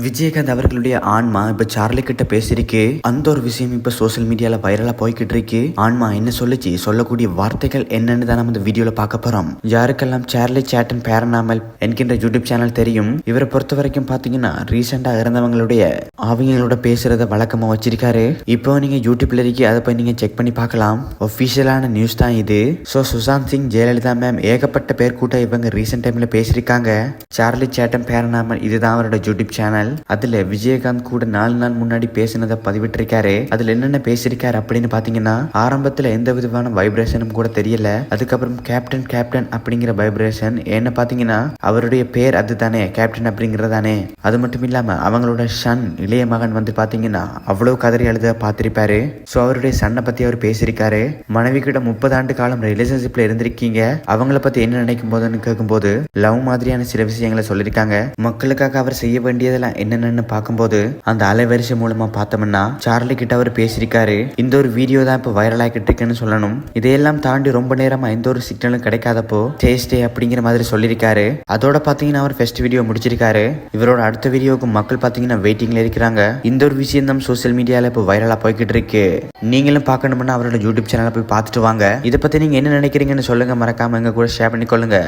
விஜயகாந்த் அவர்களுடைய ஆன்மா இப்ப சார்லி கிட்ட பேசியிருக்கு. அந்த ஒரு விஷயம் இப்ப சோஷியல் மீடியால வைரலா போய்கிட்டு இருக்கு. ஆன்மா என்ன சொல்லுச்சு? சொல்லக்கூடிய வார்த்தைகள் என்னன்னு தான் நம்ம இந்த வீடியோல பார்க்க போறோம். யாருக்கெல்லாம் சார்லி சேட்டன் பேரனாமல் என்கின்ற யூடியூப் சேனல் தெரியும் இவரை பொறுத்த வரைக்கும் பாத்தீங்கன்னா ரீசெண்டா இறந்தவங்களுடைய அவங்களோட பேசுறத வழக்கமா வச்சிருக்காரு. இப்போ நீங்க யூடியூப்ல இருக்கி அதை போய் நீங்க செக் பண்ணி பார்க்கலாம். ஒபிஷியலான நியூஸ் தான் இது. ஸோ சுசாந்த் சிங் ஜெயலலிதா மேம் ஏகப்பட்ட பேர் கூட்ட இவங்க ரீசெண்ட் டைம்ல பேசியிருக்காங்க. சார்லி சேட்டன் பேரனாமல் இதுதான் அவரோட யூடியூப் சேனல் அதுல விஜயகாந்த் கூட நாலு நாள் முன்னாடி பேசினதை பதிவிட்டிருக்காரு அதுல என்னென்ன பேசியிருக்காரு அப்படின்னு பாத்தீங்கன்னா ஆரம்பத்துல எந்த விதமான வைப்ரேஷனும் கூட தெரியல. அதுக்கப்புறம் கேப்டன் கேப்டன் அப்படிங்கிற வைப்ரேஷன் என்ன பாத்தீங்கன்னா அவருடைய பேர் அதுதானே கேப்டன் அப்படிங்கறதானே. அது மட்டும் இல்லாம அவங்களோட ஷன் இளைய மகன் வந்து பாத்தீங்கன்னா அவ்வளவு கதறி அழுத பார்த்திருப்பாரு. ஸோ அவருடைய சன்னை பத்தி அவர் பேசியிருக்காரு. மனைவி கிட்ட முப்பது ஆண்டு காலம் ரிலேஷன்ஷிப்ல இருந்திருக்கீங்க. அவங்கள பத்தி என்ன நினைக்கும் போதுன்னு கேட்கும்போது லவ் மாதிரியான சில விஷயங்களை சொல்லியிருக்காங்க. மக்களுக்காக அவர் செய்ய வேண்டியதெல்லாம் என்னென்னு பார்க்கும்போது அந்த அலைவரிசை மூலமா பார்த்தோம்னா சார்லி கிட்ட அவர் பேசியிருக்காரு. இந்த ஒரு வீடியோ தான் இப்போ வைரல் ஆகிட்டு இருக்குன்னு சொல்லணும். இதையெல்லாம் தாண்டி ரொம்ப நேரமா எந்த ஒரு சிக்னலும் கிடைக்காதப்போ டேஸ்டே அப்படிங்கிற மாதிரி சொல்லியிருக்காரு. அதோட பாத்தீங்கன்னா அவர் ஃபர்ஸ்ட் வீடியோ முடிச்சிருக்காரு. இவரோட அடுத்த வீடியோவுக்கு மக்கள் பாத்தீங்கன்னா வெயிட்டிங்ல இருக்கிறாங்க. இந்த ஒரு விஷயம் தான் சோசியல் மீடியால இப்போ வைரலா போய்கிட்டு இருக்கு. நீங்களும் பார்க்கணும்னா அவரோட யூடியூப் சேனலை போய் பார்த்துட்டு வாங்க. இதை பத்தி நீங்க என்ன நினைக்கிறீங்கன்னு சொல்லுங்க. மறக்காம எங்க கூட ஷேர் பண்ணிக்கொள்ளுங்க.